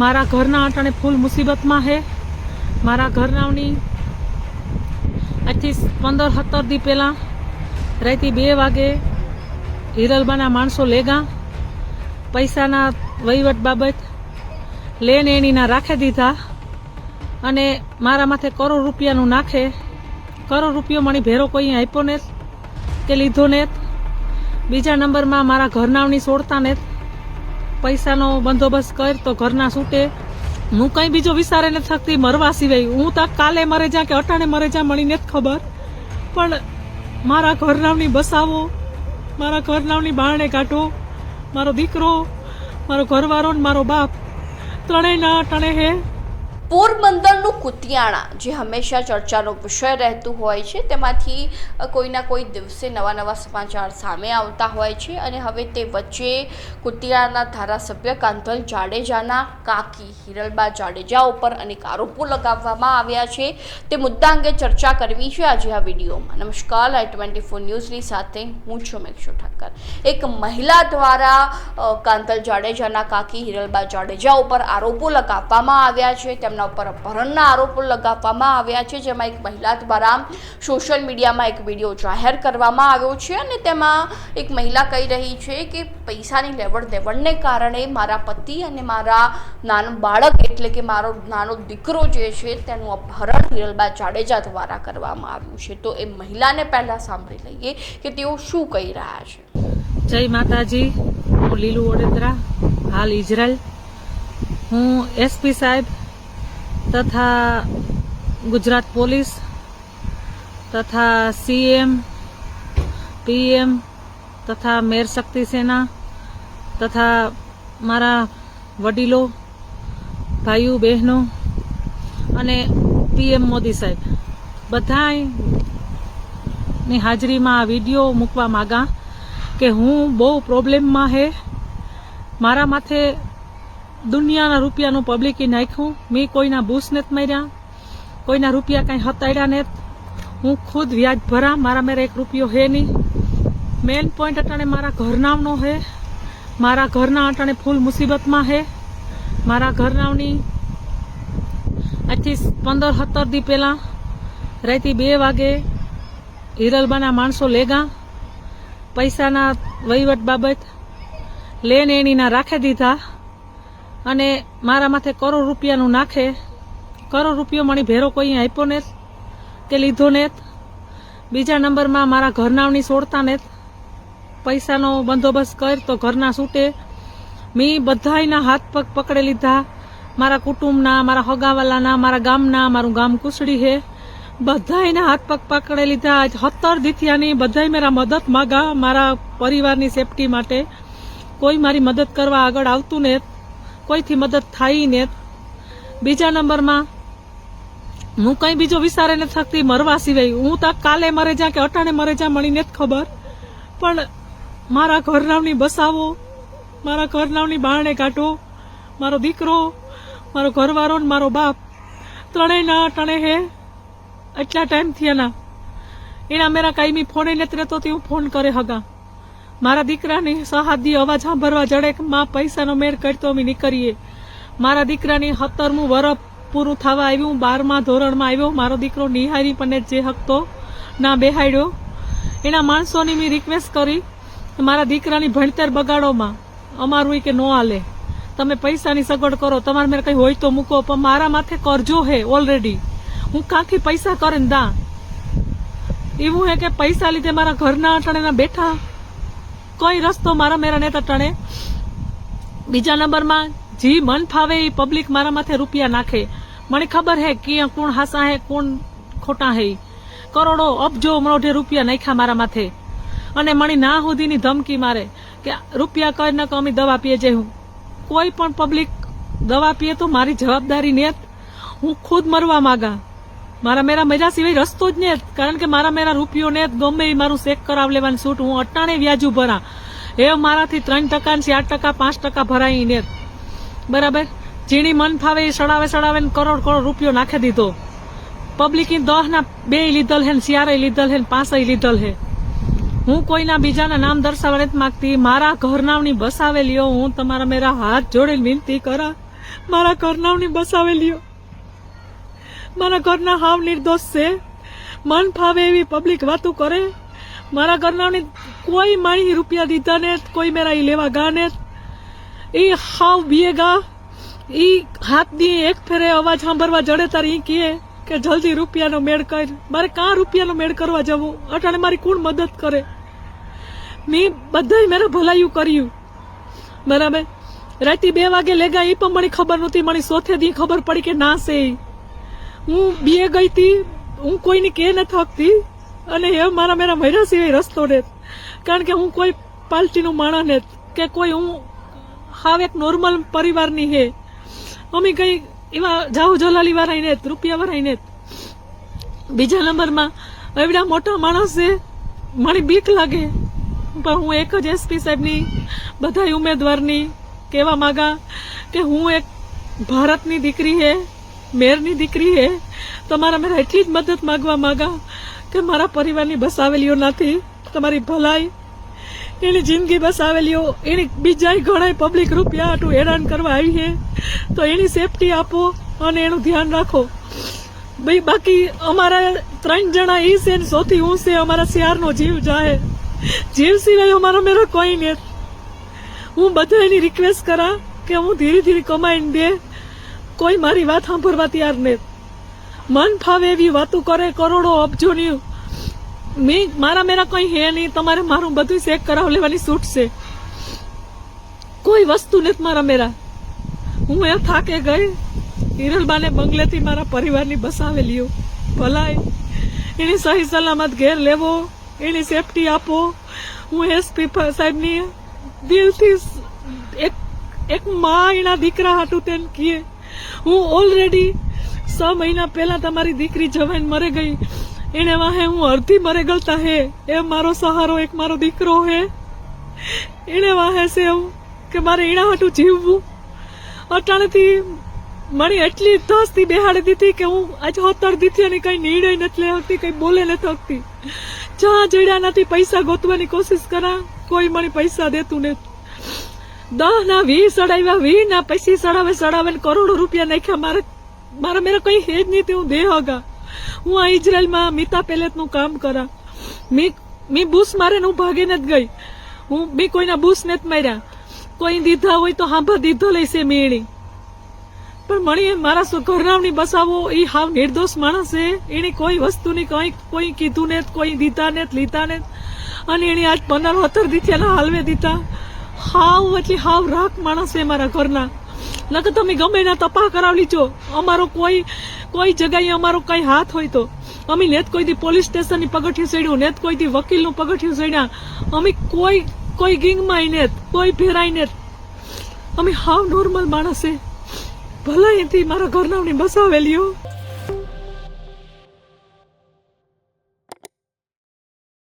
મારા ઘરના અટાણે ફૂલ મુસીબતમાં હે. મારા ઘરનાની આજથી પંદર સત્તર દી પહેલાં રાતે બે વાગે હિરલબાના માણસો લેગા પૈસાના વહીવટ બાબત લેન એણીના રાખી દીધા અને મારા માથે કરોડ રૂપિયાનું નાખે. કરોડ રૂપિયો મને ભેરો કોઈ આપ્યો ને કે લીધો ને બીજા નંબરમાં મારા ઘરનાવની સોડતા ને પૈસાનો બંદોબસ્ત કર તો ઘરના છૂટે હું કંઈ બીજો વિચારે નથી થતી મરવા સિવાય. હું તો કાલે મરે જા કે અટાણે મરે જા મળીને જ ખબર. પણ મારા ઘરનાવની બસાવો, મારા ઘરનાવની બારણે કાઢો, મારો દીકરો, મારો ઘરવાળો ને મારો બાપ, ત્રણેયના અટાણે હે. પોરબંદરનું કુતિયાણા, જે હંમેશા ચર્ચાનો વિષય રહેતું હોય છે, તેમાંથી કોઈના કોઈ દિવસે નવા નવા સમાચાર સામે આવતા હોય છે અને હવે તે વચ્ચે કુતિયાણાના ધારાસભ્ય કાંતલ જાડેજાના કાકી હિરલબા જાડેજા ઉપર અનેક આરોપો લગાવવામાં આવ્યા છે. તે મુદ્દા અંગે ચર્ચા કરવી છે આજે આ વિડીયોમાં. નમસ્કાર લાઈ ટ્વેન્ટી ફોર ન્યૂઝની સાથે હું છું મેક્ષુ ઠક્કર. એક મહિલા દ્વારા કાંતલ જાડેજાના કાકી હિરલબા જાડેજા ઉપર આરોપો લગાવવામાં આવ્યા છે. તેમના ઉપર અપહરણના આરોપો લગાવવામાં આવ્યા છે, જેમાં એક મહિલા દ્વારા સોશિયલ મીડિયામાં એક વીડિયો જાહેર કરવામાં આવ્યો છે અને તેમાં એક મહિલા કહી રહી છે કે પૈસાની લેવડ દેવડને કારણે મારા પતિ અને મારા નાનું બાળક એટલે કે મારો નાનો દીકરો જે છે તેનું અપહરણ હિરલબા જાડેજા દ્વારા કરવામાં આવ્યું છે. તો એ મહિલાને પહેલાં સાંભળી લઈએ કે તેઓ શું કહી રહ્યા છે. જય માતાજી, હું લીલું વડોદરા, હાલ ઇઝરાયલ. હું એસપી સાહેબ તથા ગુજરાત પોલીસ તથા સીએમ, પીએમ તથા મેર શક્તિ સેના તથા મારા વડીલો, ભાઈઓ, બહેનો અને પીએમ મોદી સાહેબ. બધાની હાજરીમાં આ વીડિયો મૂકવા માગા કે હું બહુ પ્રોબ્લેમમાં હે, મારા માથે દુનિયાના રૂપિયાનું પબ્લિકે નાખ્યું. મેં કોઈના બૂસ નથી માર્યા. કોઈના રૂપિયા કાંઈ હતાડ્યા નથી. હું ખુદ વ્યાજ ભરા મારા મેરે એક રૂપિયો હે નહીં. મેન પોઈન્ટ અટાણે મારા ઘરનાવનો હે. મારા ઘરના અટાણે ફૂલ મુસીબતમાં હે. મારા ઘરનાવની આજથી પંદર સત્તર દી પહેલાં રાતે બે વાગે હિરલબાના માણસો લેગા. પૈસાના વહીવટ બાબત. લેન એણીના રાખી દીધા. અને મારા માથે કરોડ રૂપિયાનું નાખે. કરોડ રૂપિયો મણી ભેરો કોઈ આપ્યો ને કે લીધો ને બીજા નંબરમાં મારા ઘરનાવની સોડતા ને પૈસાનો બંદોબસ્ત કર તો ઘરના છૂટે મેં બધાયના હાથ પગ પકડી લીધા. મારા કુટુંબના, મારા હગાવાલાના, મારા ગામના, મારું ગામ કુસડી હે. બધાયના હાથ પગ પકડી લીધા. સત્તર દીથિયાની બધાય મેરા મદદ માગા મારા પરિવારની સેફટી માટે. કોઈ મારી મદદ કરવા આગળ આવતું ને કોઈથી મદદ થાય ને બીજા નંબરમાં, હું કંઈ બીજો વિચારે નથી શકતી મરવા સિવાય. હું તો કાલે મરે જા કે અટાણે મરે જા મળી નથી ખબર. પણ મારા ઘરનાવની બસાવો, મારા ઘરનાવની બારણે કાઢો મારો દીકરો, મારો ઘરવાળો ને મારો બાપ ત્રણેયના અટાણે હે. એટલા ટાઈમ થયાના. એના મેરા કાયમી ફોને નથી રહેતો હું ફોન કરે હગા. મારા દીકરાની સહાદી અવાજ સાંભળવા જડે માં પૈસાનો મેળ કરતો અમે નીકળીએ. મારા દીકરાની સત્તરમું વરફ પૂરું થવા આવ્યું, બારમા ધોરણમાં આવ્યો. મારો દીકરો નિહારી પણ જે હકતો ના બેહાડ્યો. એના માણસોની મેં રિક્વેસ્ટ કરી મારા દીકરાની ભણતર બગાડોમાં અમારું કે ન હાલે. તમે પૈસાની સગવડ કરો. તમારે મેં કંઈ હોય તો મૂકો, પણ મારા માથે કરજો હે ઓલરેડી હું કાંથી પૈસા કરે ને દા. એવું હે કે પૈસા લીધે મારા ઘરના અટાણે બેઠા કોઈ રસ્તો મારા મેરા નેતા ટણે. બીજા નંબરમાં, જી મન ફાવે એ પબ્લિક મારા માથે રૂપિયા નાખે. મને ખબર હે કે કોણ હાસા હે, કોણ ખોટા હે કરોડો અબજો મોઢે રૂપિયા નાખ્યા મારા માથે. અને મણી ના સુધીની ધમકી મારે કે રૂપિયા કર ન અમે દવા પીએ જઈ હું. કોઈ પણ પબ્લિક દવા પીએ તો મારી જવાબદારી નેત. હું ખુદ મરવા માગા. મારા મેરા મજા સિવાય રસ્તો જ ને કારણ કે મારા મેરા રૂપિયો ને ગમે એ મારું ચેક કરાવ લેવાની છૂટ. હું અટાણે વ્યાજુ ભરા એ મારાથી ત્રણ ટકા ચાર ટકા, પાંચ ટકા ભરાય ને બરાબર? જીણી મન ફાવે એ સડાવે સડાવે ને કરોડ કરોડ રૂપિયો નાખી દીધો. પબ્લિક દહ ના બે લીધલ હે ને લીધલ હે ને લીધલ હે. હું કોઈના બીજાના નામ દર્શાવવા નથી માગતી. મારા ઘરનાવની બસાવેલીઓ હું. તમારા મેરા હાથ જોડીને વિનંતી કરા. મારા ઘરનાવની બસાવેલીઓ મારા ઘરના હાવ નિર્દોષ છે. મન ફાવે એવી પબ્લિક વાતો કરે. મારા ઘરનાની કોઈ માણી રૂપિયા દીધા ને કોઈ મેરા એ લેવા ગા ને એ હાવ બીએગા એ હાથ દી એક ફેરે અવાજ સાંભળવા જડે તારે એ કહે કે જલ્દી રૂપિયાનો મેળ કર. મારે કાં રૂપિયાનો મેળ કરવા જવું? અટાણે મારી કોણ મદદ કરે? મેં બધાય મેરા ભલાયું કર્યું. બરાબર? રાતે બે વાગે લેગા એ પણ મને ખબર નહોતી. મને સોથે દી ખબર પડી કે ના છે. હું બીએ ગઈ હતી, હું કોઈને કે ન થકતી અને એ મારા મેરા મહિરા સિવાય રસ્તો ને કારણ કે હું કોઈ પાર્ટીનું માણસ ને કે કોઈ હું હાવ એક નોર્મલ પરિવારની હે. અમે કંઈ એવા જાહુ જલાલી વાળા ને, રૂપિયા વાળા ને. બીજા નંબરમાં એવડા મોટા માણસ છે મને બીક લાગે. પણ હું એક જ એસપી સાહેબની બધા ઉમેદવારની કહેવા માંગા કે હું એક ભારતની દીકરી હે. મેરની દીકરી હે તમારા મેરા એટલી જ મદદ માંગવા માંગા કે મારા પરિવારની બસાવેલીઓ નથી તમારી ભલાઈ, એની જિંદગી બસાવેલીઓ એની બીજાય ઘણા પબ્લિક રૂપિયા આટું હેરાન કરવા આવી છે. તો એની સેફટી આપો અને એનું ધ્યાન રાખો. ભાઈ બાકી અમારા ત્રણ જણા એ છે ને સૌથી હું છે અમારા શિયારનો જીવ જાહે જીવ સિવાય અમારો મેરો કોઈ નહીં હું બધા એની રિક્વેસ્ટ કરા કે હું ધીરે ધીરે કમાઈને દે. કોઈ મારી વાત સાંભળવા તૈયાર નહીં મન ફાવે એવી વાતો કરે, કરોડો અબજોની મેં, મારા મેરા કંઈ હે નહીં, તમારે મારું બધું ચેક કરાવ લેવાની છૂટ છે. કોઈ વસ્તુ નથી મારા મેરા. હું એ થાકે ગઈ, હિરલબાને બંગલેથી મારા પરિવારની બસાવેલી ભલાઈ, એની સહી સલામત ઘેર લેવો, એની સેફટી આપો. હું એસપી સાહેબની દિલથી એક એક માં એના દીકરા હાટું તેને કીએ. હું ઓલરેડી છ મહિના પહેલા તમારી દીકરી જવાન મરે ગઈ. એને વાહે હું અડધી મરે ગલતા હે. એ મારો સહારો, એક મારો દીકરો હે. એને વાહે છે એવું કે મારે એના હાટું જીવવું. અટાણેથી મને એટલી ધસથી બેહાડી દીધી કે હું આજે હોતર દીધી અને કંઈ નિર્ણય નથી લઈ શકતી કંઈ બોલે નથી શકતી જ્યાં જડ્યા નથી પૈસા ગોતવાની કોશિશ કરા, કોઈ મને પૈસા દેતું નથી દહ ના વીસ સડાવ્યા વી ના પછી સડાવે સડાવે કરોડો રૂપિયા નાખ્યા. મારે મારા મેરા કઈ હેજ નહીં હું દેહ હગા. હું આ ઇઝરાયલમાં મિતા પેલેટનું કામ કરા. મેં મેં બુશ મારે ને હું ભાગી નથી ગઈ. હું મેં કોઈના બૂસ જ માર્યા. કોઈ દીધા હોય તો હાંભા દીધો લઈશે મેળી પણ મને મારા ઘરનાવની બસાવો એ હાવ નિર્દોષ માણસ છે એને કોઈ વસ્તુની કંઈ કોઈ કીધું ને કોઈ દીધા ને લીધા ને અને એને આજ પંદર સત્તર દીથિયાના હાલવે દીધા. હાવ એટલે હાવ રાખ માણસ છે મારા ઘરના. નકર તમે ગમે એના તપાહ કરાવી લીજો અમારો કોઈ કોઈ જગ્યાએ અમારો કઈ હાથ હોય તો. અમે નેત કોઈ દી પોલીસ સ્ટેશનની પગથિયું સડ્યું નેત કોઈ દી વકીલનું પગથિયું સડ્યા. અમે કોઈ કોઈ ગીંગમાં નેત કોઈ ફેરાય નેત અમે હાવ નોર્મલ માણસ ભલે એથી મારા ઘરનાવની બસાવેલીઓ